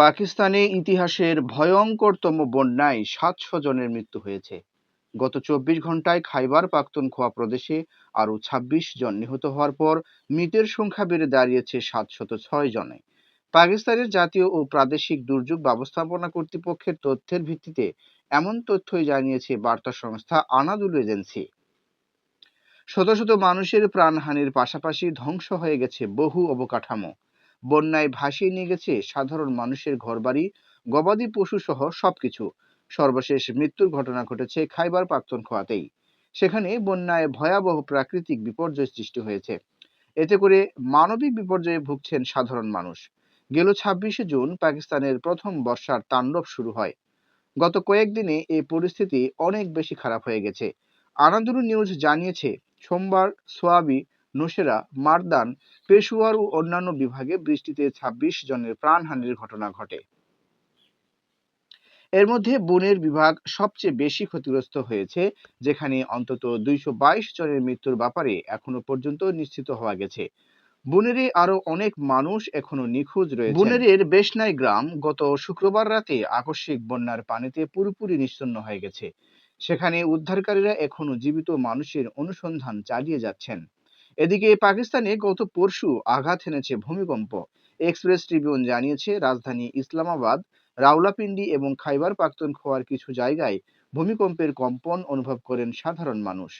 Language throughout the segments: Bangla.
পাকিস্তানে ইতিহাসের ভয়ঙ্করতম বন্যায় সাতশো জনের মৃত্যু হয়েছে। গত চব্বিশ ঘন্টায় খাইবার পাখতুনখোয়া প্রদেশে আরও ছাব্বিশ জন নিহত হওয়ার পর মৃতের সংখ্যা বেড়ে দাঁড়িয়েছে সাতশত ছয় জনে। পাকিস্তানের জাতীয় ও প্রাদেশিক দুর্যোগ ব্যবস্থাপনা কর্তৃপক্ষের তথ্যের ভিত্তিতে এমন তথ্যই জানিয়েছে বার্তা সংস্থা আনাদুল এজেন্সি। শত শত মানুষের প্রাণহানির পাশাপাশি ধ্বংস হয়ে গেছে বহু অবকাঠামো। বন্যায় ভাসিয়ে নিয়ে গেছে সাধারণ মানুষের ঘরবাড়ি, গবাদি পশু সহ সবকিছু। সর্বশেষ মৃত্যুর ঘটনা ঘটেছে খাইবার পাখতুনখোয়াতেই সেখানে বন্যায় ভয়াবহ প্রাকৃতিক বিপর্যয় সৃষ্টি হয়েছে। এতে করে মানবিক বিপর্যয়ে ভুগছেন সাধারণ মানুষ। গেল ছাব্বিশে জুন পাকিস্তানের প্রথম বর্ষার তাণ্ডব শুরু হয়। গত কয়েকদিনে এই পরিস্থিতি অনেক বেশি খারাপ হয়ে গেছে। আনন্দরু নিউজ জানিয়েছে, সোমবার সোয়াবি নোশেরা মারদান পেশুয়ার ও অন্যান্য বিভাগে বৃষ্টিতে ২৬ জনের প্রাণহানির ঘটনা ঘটে। এর মধ্যে বনের বিভাগ সবচেয়ে বেশি ক্ষতিগ্রস্ত হয়েছে, যেখানে অন্তত দুইশো জনের মৃত্যুর ব্যাপারে এখনও পর্যন্ত নিশ্চিত হওয়া গেছে। বুনেরে আরও অনেক মানুষ এখনও নিখোঁজ রয়েছে বুনেরের বেশনাই গ্রাম গত শুক্রবার রাতে আকস্মিক বন্যার পানিতে পুরোপুরি নিশ্চন্ন হয়ে গেছে। সেখানে উদ্ধারকারীরা এখনও জীবিত মানুষের অনুসন্ধান চালিয়ে যাচ্ছেন। এদিকে পাকিস্তানে গত পরশু আঘাত হেনেছে ভূমিকম্প। এক্সপ্রেস ট্রিবিউন জানিয়েছে, রাজধানী ইসলামাবাদ, রাওলাপিন্ডি এবং খাইবার পাখতুনখোয়ার কিছু জায়গায় ভূমিকম্পের কম্পন অনুভব করেন সাধারণ মানুষ।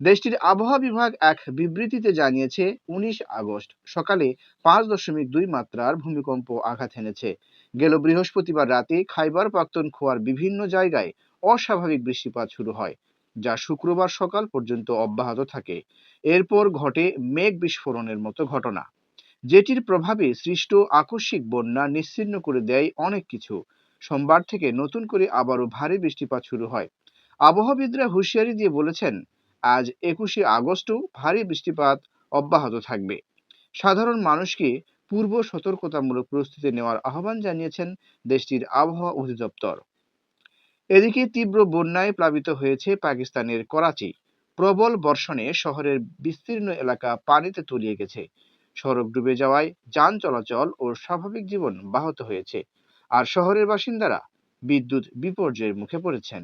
দেশটির আবহাওয়া বিভাগ এক বিবৃতিতে জানিয়েছে, উনিশ আগস্ট সকালে পাঁচ দশমিক দুই মাত্রার ভূমিকম্প আঘাত হেনেছে গেল বৃহস্পতিবার রাতে খাইবার পাখতুনখোয়ার বিভিন্ন জায়গায় অস্বাভাবিক বৃষ্টিপাত শুরু হয়। যা শুক্রবার সকাল পর্যন্ত অব্যাহত থাকে। এরপর ঘটে মেঘ বিস্ফোরণের মতো ঘটনা। যেটির প্রভাবে সৃষ্ট আকস্মিক বন্যা নিশ্চিন্ন করে দেয় অনেক কিছু। সোমবার থেকে নতুন করে আবারও ভারী বৃষ্টিপাত শুরু হয়। আবহাওয়াবিদরা হুঁশিয়ারি দিয়ে বলেছেন, আজ একুশে আগস্টও ভারী বৃষ্টিপাত অব্যাহত থাকবে। সাধারণ মানুষকে পূর্ব সতর্কতামূলক প্রস্তুতি নেওয়ার আহ্বান জানিয়েছেন দেশটির আবহাওয়া অধিদপ্তর। এদিকে তীব্র বন্যায় প্লাবিত হয়েছে পাকিস্তানের করাচি। প্রবল বর্ষণে শহরের বিস্তীর্ণ এলাকা পানিতে তলিয়ে গেছে। সড়ক ডুবে যাওয়ায় যান চলাচল ও স্বাভাবিক জীবন ব্যাহত হয়েছে। আর শহরের বাসিন্দারা বিদ্যুৎ বিপর্যয়ের মুখে পড়েছেন।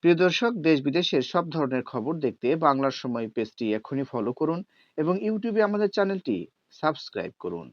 প্রিয় দর্শক, দেশ বিদেশের সব ধরনের খবর দেখতে বাংলার সময় পেজটি এখনই ফলো করুন এবং ইউটিউবে আমাদের চ্যানেলটি সাবস্ক্রাইব করুন।